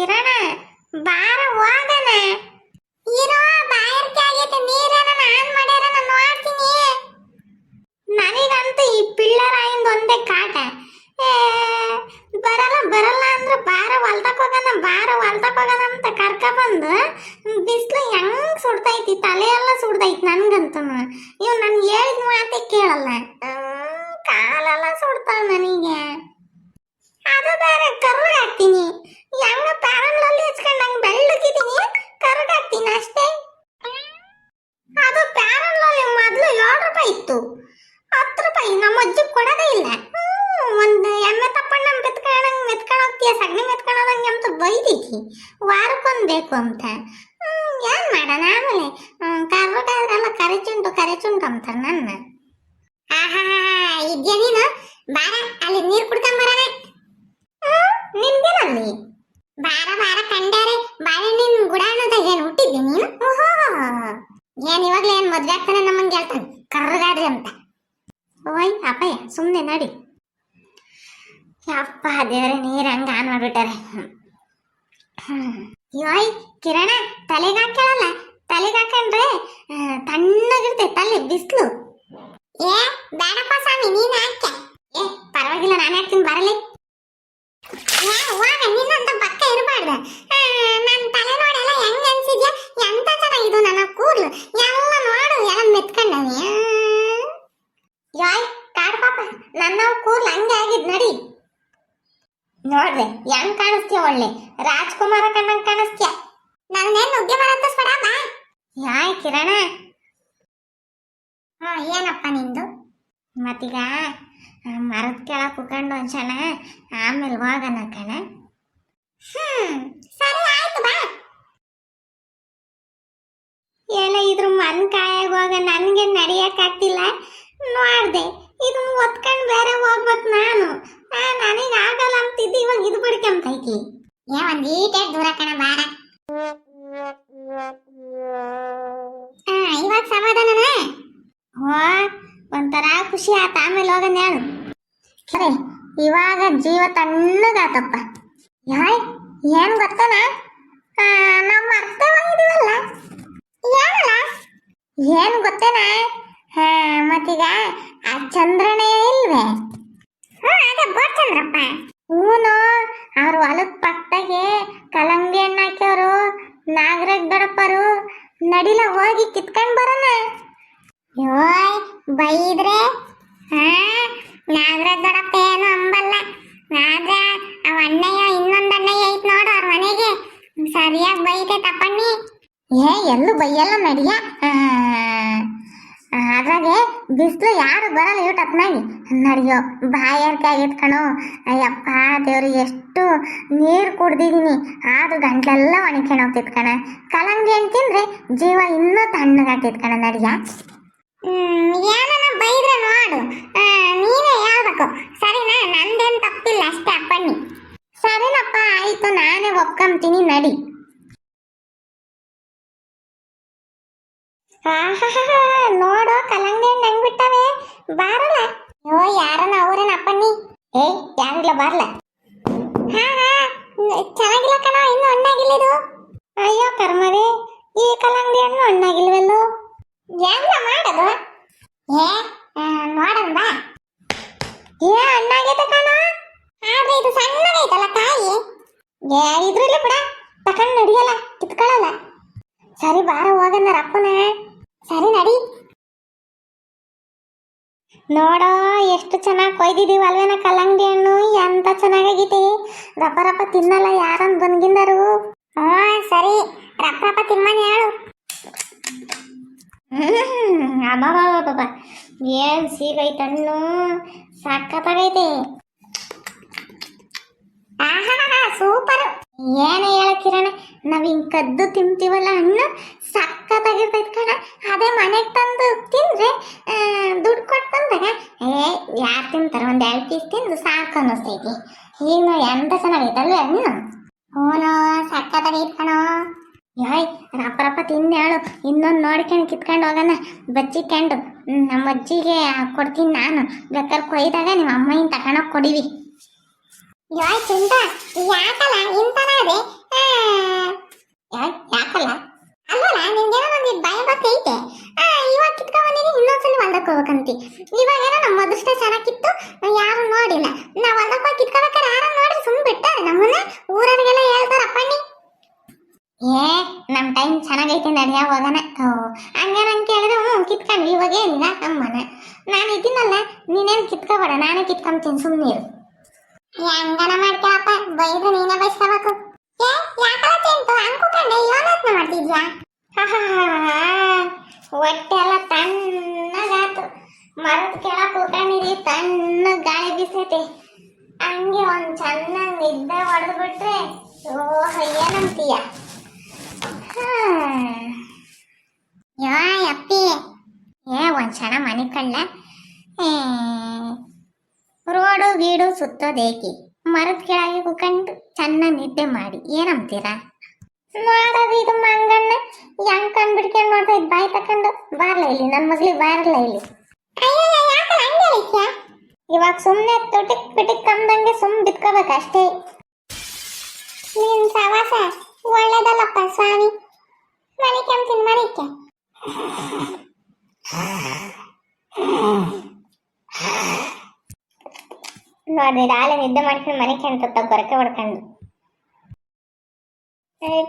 ಕಿರಣ, ಬಾರ ಹೋಗನ ಇರೋ ಬಾಯರ್ಕೆ ಆಗೈತೆ, ನೀರೇನ ಆನ್ ಮಾಡ್ಯಾರ ನಾನು ನೋಡ್ತೀನಿ. ನನಗಂತೂ ಈ ಪಿಳ್ಳರಾಯಿಂದ ಒಂದೇ ಕಾಟ. ಬರಲ್ಲ ಬರಲ್ಲ ಅಂದ್ರೆ ಬಾರ ಹೊಲ್ದಕ್ ಹೋಗೋಣ, ಬಾರ ಹೊಲ್ದಕ್ ಹೋಗೋಣ ಅಂತ ಕರ್ಕ ಬಂದು ಬಿಸಿಲು ಹೆಂಗ್ ಸುಡ್ತೈತಿ, ತಲೆ ಎಲ್ಲ ಸುಡ್ತೈತಿ ನನ್ಗಂತೂ. ಇವ್ ನನ್ ಹೇಳಿದ ಮಾತೇ ಕೇಳಲ್ಲ. ಕಾಲೆಲ್ಲ ಸುಡ್ತಾವ ನನಗೆ. ಅದು ಬೇರೆ ಕರ್ರಗಾಗ್ತೀನಿ ಹೆಂಗ ಪ್ಯಾರನ್ಲಲ್ಲಿ ಹಚ್ಕೊಂಡು ಹಂಗೆ ಬೆಳ್ಳಗಿದ್ದೀನಿ ಕರ್ರಗಾಗ್ತೀನಿ ಅಷ್ಟೇ. ಅದು ಪ್ಯಾರನ್ಲಲ್ಲಿ ಮೊದಲು ಏಳು ರೂಪಾಯಿ ಇತ್ತು. ಹತ್ತು ರೂಪಾಯಿ, ನಮ್ಮ ಅಜ್ಜಿ ಕೊಡೋದೇ ಇಲ್ಲ. ಒಂದು ಎಮ್ಮೆ ತಪ್ಪಣ್ಣ ಮೆತ್ಕೊಳಂಗೆ ಮೆತ್ಕೊಂಡು ಹೋಗ್ತೀಯ, ಸಗಣಿ ಮೆತ್ಕೊಳ್ಳೋದಂಗೆ ಅಂತ ಬೈದೈತಿ ವಾರಕ್ಕೊಂದು ಬೇಕು ಅಂತ. ಏನು ಮಾಡೋಣ ಆಮೇಲೆ? ಕರ್ರಗಾದ್ರೆಲ್ಲ ಕರಿಚುಂಟು ಕರಿಚುಂಟು ಅಂತಾರೆ ನನ್ನ. ಆಹಾ ಇದ್ಯಾ ನೀನು? ಬಾರ, ಅಲ್ಲಿ ನೀರು ಕುಡ್ಕೊಂಬರೋಣ ನಿನ್ಗೇನಲ್ಲಿ ಬಾರ ಬಾರ ಕಂಡಾರೆ ಬಾಳೆಹಣ್ಣಿನ ಗುಡಾಣದಾಗ ಏನು ಹುಟ್ಟಿದ್ದೆ ನೀನು? ಓಹೋ. ಏನ್ ಇವಾಗ್ಲೇ ಏನ್ ಮದ್ವೆ ಆಗ್ತಾನೆ ನಮ್ಮಂಗೆ ಹೇಳ್ತಾನೆ? ಕರ್ರಗಾಡ್ರಿ ಅಂತ. ಓಯ್, ಅಪ್ಪಯ್ಯ ಸುಮ್ಮನೆ ನಡಿ. ಯಪ್ಪ ದೇವ್ರೆ, ನೀರು ಹಂಗೆ ಆನ್ ಮಾಡಿಬಿಟ್ಟಾರೆ. ಯೋಯ್ ಕಿರಣ, ತಲೆಗೆ ಹಾಕ್ಯಾಳಲ್ಲ ತಲೆಗೆ ಹಾಕೊಂಡ್ರೆ ಆ, ತಣ್ಣಗಿರ್ತೈತೆ ತಲೆ ಬಿಸಿಲು ಏ ಬೇಡಪ್ಪ ಸ್ವಾಮಿ ನೀನ್ ಹಾಕ್ಯ ಏ ಪರವಾಗಿಲ್ಲ ನಾನು ಹಾಕ್ತೀನಿ ಬರಲಿ ಏ ಹೋಗ ನಿನ್ನಂತ ಪಕ್ಕ ಇರಬಾರ್ದು ನನ್ನ ತಲೆ ನೋಡೆಲ್ಲ ಹೆಂಗ್ ಅನ್ಸಿದ್ಯಾ ಎಂತ ಚೆನ್ನಾಗಿದು ನನ್ನ ಕೂದ್ಲು ಎಲ್ಲ ನೋಡು ಎಲ್ಲ ಮೆತ್ಕೊಂಡವೆ ಯಾಯ್ ಕಾಡ್ ಪಾಪ ನನ್ನ ಕೂದ್ಲು ಹಂಗೆ ಆಗಿದ್ ನಡಿ ನೋಡ್ದೆ ಹೆಂಗ್ ಕಾಣಿಸ್ತೀಯ ಒಳ್ಳೆ? ರಾಜ್ಕುಮಾರ ಕಣ್ಣಂಗ್ ಕಾಣಿಸ್ತೀಯ? ನನ್ನೇನ್ ನುಗ್ಗೆ ಬರಂತ ಬಾ. ಯಾಯ್ ಕಿರಣ? ಹಾ, ಏನಪ್ಪ ನಿಂದು? ಮತ್ತೀಗ ಮರದ ಕೆಳಗೆ ಕುಕೊಂಡು ಒಂದ್ಸಲ ಆಮೇಲೆ ಹೋಗೋಣ ಕಣ. ಹ್ಮ್, ಸರಿ ಆಯ್ತು, ಬಾ. ಎಲ್ಲ ಇದ್ರ ಮನ್ ಕಾಯಾಗ ಹೋಗ, ನನಗೆ ನಡಿಯಕ್ಕಾಗ್ತಿಲ್ಲ ನೋಡ್ದೆ ಇದು ಒತ್ಕೊಂಡು ಒಂಥರ ಖುಷಿ ಆತ. ಆಮೇಲೆ ಹೋಗ ಹೇಳು. ಅರೆ ಇವಾಗ ಜೀವ ತಣ್ಣಗಾತಪ್ಪ. ಯಾಯ್ ಏನ್ ಗೊತ್ತನ? ನಮ್ಮ ಅರ್ಥ ಹೋಗಿದೀವಲ್ಲ ಏನಲ್ಲ ಏನ್ ಗೊತ್ತೇನ? ಹಾ, ಮತ್ತೀಗ ಆ ಚಂದ್ರನೇ ಇಲ್ವೇ? ಹಾ ಅದೇ ಬೋಚಂದ್ರಪ್ಪ ಹೂನು ಅವ್ರ ಹೊಲದ ಪಕ್ಕದಾಗೆ ಕಲಂಗಿ ಹಣ್ಣು ಹಾಕ್ಯವರು ನಾಗರಾಜ್ ದೊಡ್ಡಪ್ಪರು ನಡಿಲ ಹೋಗಿ ಕಿತ್ಕೊಂಡ್ ಬರೋಣ. ಯೋಯ್ ಬೈದ್ರೆ? ಹಾ ನಾಗರಾಜ್ ದೊಡ್ಡಪ್ಪ ಏನು ಅಂಬಲ್ಲ. ಆದ್ರೆ ಅವ ಅಣ್ಣಯ್ಯ, ಇನ್ನೊಂದು ಅಣ್ಣಯ್ಯ ಐತ್ ನೋಡು ಅವ್ರ ಮನೆಗೆ. ಸರಿಯಾಗಿ ಬೈತೆ ತಪ್ಪಣ್ಣಿ. ಏ, ಎಲ್ಲೂ ಬೈಯಲ್ಲ ನಡಿಯ. ಅದ್ರಾಗೆ ಬಿಸಿಲು ಯಾರು ಬರಲ್ಲ ಇವ್ ಟಪ್ನಾಗಿ ನಡಿಯೋ ಬಾಯರ್ಕಾಗಿ ಇಟ್ಕಣೋ ಅಯ್ಯಪ್ಪ ದೇವ್ರಿಗೆ ಎಷ್ಟು ನೀರು ಕುಡ್ದಿದೀನಿ. ಆದ್ರೂ ಗಂಟ್ಲೆಲ್ಲ ಒಣಗ್ಕೊಂಡು ಹೋಗ್ತಿತ್ ಕಣ. ಕಲಂಗಡಿ ಹಣ್ಣು ಜೀವ ಇನ್ನೂ ತಣ್ಣಗಾಗ್ತಿತ್ ಕಣ ನಡಿಯ. ಏನನ ಬೈದ್ರೆ ನೋಡು. ನೀನೇ ಹೇಳ್ಬೇಕು. ಸರಿನಾ? ನಂದೇನ್ ತಪ್ಪಿಲ್ಲ ಅಷ್ಟೇ ಅಪ್ಪಣ್ಣಿ ಸರಿನಪ್ಪ, ಆಯ್ತು, ನಾನೇ ಒಪ್ಕೊಂತೀನಿ, ನಡಿ. ನೋಡು ಕಲ್ಲಂಗಡಿ ನಂಗ್ ಬಿಟ್ಟವೆ? ಬಾರಲ್ಲ? ಓ ಯಾರನ ಅವ್ರೇನ ಅಪ್ಪಣ್ಣಿ ಏ, ಯಾರಿಲ್ಲ, ಬಾರ್ಲ. ಹಾ ಹಾ, ಚೆನ್ನಾಗಿಲ್ಲ ಕಣ, ಇನ್ನು ಹಣ್ಣಾಗಿಲ್ಲ ಇದು ಅಯ್ಯೋ, ಕರ್ಮವೇ, ಈ ಕಲಂಗಡಿ ಹಣ್ಣು ಹಣ್ಣಾಗಿಲ್ವಲ್ಲೋ ಹೆಂಗ ಮಾಡೋದು? ಏ ನೋಡೋಣ ಬಾ ಏ ಹಣ್ಣಾಗೈತೆ ಕಣ. ಆದ್ರೆ ಇದು ಸಣ್ಣಗೈತಲ್ಲ ಕಾಯಿ ಏ, ಇದ್ರಲ್ಲಿ ಕೂಡ ತಕೊಂಡ್ ನಡಿಯಲ್ಲ ಕಿತ್ಕೊಳ್ಳಲ್ಲ ಸರಿ ಬಾರ ಹೋಗನ ರಪ್ಪನ. ಸರಿ ನಡಿ. ನೋಡೋ, ಎಷ್ಟು ಚೆನ್ನಾಗಿ ಕೊಯ್ದಿದೀವಿ ಅಲ್ವೇನ ಕಲ್ಲಂಗಡಿ ಹಣ್ಣು. ಎಂತ ಚೆನ್ನಾಗೈತಿ ರಪ್ಪ ರಪ್ಪ ತಿನ್ನಲ್ಲ ಯಾರನ್ ಬಂದ್ಗಿಂದರು ಹಾ ಸರಿ. ರಪ್ಪ ರಪ್ಪ ತಿಮ್ಮನೆ ಹೇಳು. ಹ್ಮ್ ಅಬ್ಬಬ್ಬಬ್ಬಬ್ಬ ಏನ್ ಸೀಗೈತೆ ಹಣ್ಣು ಸಖತ್ತಾಗೈತೆ ಆಹಾಹಾ, ಸೂಪರ್. ಏನು ಹೇಳ ಕಿರಣ ನಾವ್ ಹಿಂಗ್ ಕದ್ದು ತಿಂತೀವಲ್ಲ ಹಣ್ಣು ಸಖತ್ತಾಗಿರ್ತೈತ್ ಕಣ. ಅದೇ ಮನೆಗೆ ತಂದು ತಿಂದ್ರೆ ದುಡ್ಡು ಕೊಟ್ಟು ತಂದಾಗ ಏ, ಯಾರು ತಿಂತಾರ ಒಂದ್ ಎರಡು ಪೀಸ್ ತಿಂದು ಸಾಕು ಅನ್ನಿಸ್ತೈತಿ. ಈಗ ಎಂತ ಚೆನ್ನಾಗೈತಲ್ವೇ ಹಣ್ಣು ಹೂನೋ ಸಖತ್ತಾಗೈತ್ ಕಣೋ. ತಿನ್ನೇಳು ಇನ್ನೊಂದು ನೋಡ್ಕೊಂಡು ಕಿತ್ಕೊಂಡು ಹೋಗೋಣ. ಬಚ್ಚಿಕೊಂಡು ನಮ್ಮ ಅಜ್ಜಿಗೆ ಕೊಡ್ತೀನಿ ನಾನು. ಬೇಕಾದ್ರೆ ಕೊಯ್ದಾಗ ನಿಮ್ಮ ಅಮ್ಮನ ತಗೊಂಡೋಗಿ ಕೊಡಿವಿ. ಯಾಯ್ ಚಿಂತ ಯಾಕಲ್ಲ ಇಂತನ ಅದೇ ಯಾಕಲ್ಲ? ಅಲ್ಲಲ್ಲ ನಿನ್ಗೆ ಒಂದು ಭಯ ಬರ್ತೈತೆ ಇವಾಗ ಕಿತ್ಕೊಂಡ್ ಬಂದಿದ್ದೀನಿ ಇನ್ನೊಂದ್ಸಲ ಹೊಲ್ದಕ್ಕೆ ಹೋಗ್ಬೇಕಂತಿ. ಇವಾಗ ಏನೋ ನಮ್ಮ ಅದೃಷ್ಟ ಚೆನ್ನಾಗಿತ್ತು ಯಾರು ನೋಡಿಲ್ಲ. ನಾವು ಹೊಲ್ದಕ್ಕೆ ಹೋಗಿ ಕಿತ್ಕೋಬೇಕಾದ್ರೆ ಯಾರು ನೋಡಿ ಸುಮ್ಮನೆ ಬಿಟ್ಟಾರೆ ನಮ್ಮನ್ನ ಊರವ್ರಿಗೆಲ್ಲ ಹೇಳ್ತಾರಪ್ಪ ನೀ. ಏ ಟೈಮ್ ಚೆನ್ನಾಗೈತೆ ನಡಿಯ ಹೋಗೋಣ ಹಂಗೆ ನಂಗೆ ಕೇಳಿದ್ರೆ? ಹ್ಞೂ ಕಿತ್ಕೊಂಡ್ವಿ. ಇವಾಗ ಏನಿಲ್ಲ ಅಮ್ಮನ. ನಾನು ಇದ್ದೀನಲ್ಲ ನೀನೇನು ಕಿತ್ಕೋಬೇಡ. ನಾನೇ ಕಿತ್ಕೊಂತೀನಿ. ಸುಮ್ಮನೆ ಹೆಂಗನ ಮಾಡ್ಕೊಳಪ್ಪ ಬೈದು ನೀನೇ ಬೈಸ್ಕೋಬೇಕು. ಏ ಯಾಕಲ ತಿಂತು ಹಂಗ್ ಕೂತ್ಕೊಂಡೆ. ಯೋನತ್ನ ಮಾಡ್ತಿದ್ಯಾ? ಹೊಟ್ಟೆ ಎಲ್ಲ ತಣ್ಣಗಾತು ಮರದ ಕೆಳ ಕೂತ್ಕೊಂಡಿರಿ ತಣ್ಣ ಗಾಳಿ ಬೀಸೈತೆ. ಹಂಗೆ ಒಂದ್ ಚೆನ್ನಾಗಿ ನಿದ್ದೆ ಹೊಡೆದ್ಬಿಟ್ರೆ ಓ ಏನಂತೀಯ? ಯಾ ಯಪ್ಪಿ ಏ, ಒಂದ್ ಕ್ಷಣ ಮನೆ ಕಳ್ಳ. ರೋಡು ಗೀಡು ಸುತ್ತೋದೇಕಿ? ಮರದ ಕೆಳಗೆ ಕುತ್ಕೊಂಡು ಚೆನ್ನಾಗಿ ನಿದ್ದೆ ಮಾಡಿ. ಏನಂತೀರಾ ಮಾಡೋದು ಇದು ಮಂಗಣ್ಣ. ಹೆಂಗ್ ಕಂಡ್ಬಿಡ್ಕೊಂಡು ನೋಡ್ತಾ ಇದ್ ಬಾಯಿ ತಕೊಂಡು? ಬಾರ್ಲ ಇಲ್ಲಿ ನನ್ನ ಮಗಳಿಗೆ ಬಾರ್ಲ ಇಲ್ಲಿ. ಇವಾಗ ಸುಮ್ಮನೆ ತೊಟಿಕ್ ಪಿಟಿಕ್ ಕಂಬಂಗೆ ಸುಮ್ಮ ಬಿತ್ಕೋಬೇಕು ಅಷ್ಟೇ ನಿನ್ ಸವಾಸ? ಒಳ್ಳೇದಲ್ಲಪ್ಪ ಸ್ವಾಮಿ. ಮನಿಕೆ ಅಂತೀನಿ ಮನಿಕೆ ನೋಡ್ರಿ ರಾಳೆ ನಿದ್ದೆ ಮಾಡ್ಕೊಂಡು ಮನಿಕೆ ಅಂತ ಗೊರಕೆ ಹೊಡ್ಕೊಂಡು. ಮೇಲೆ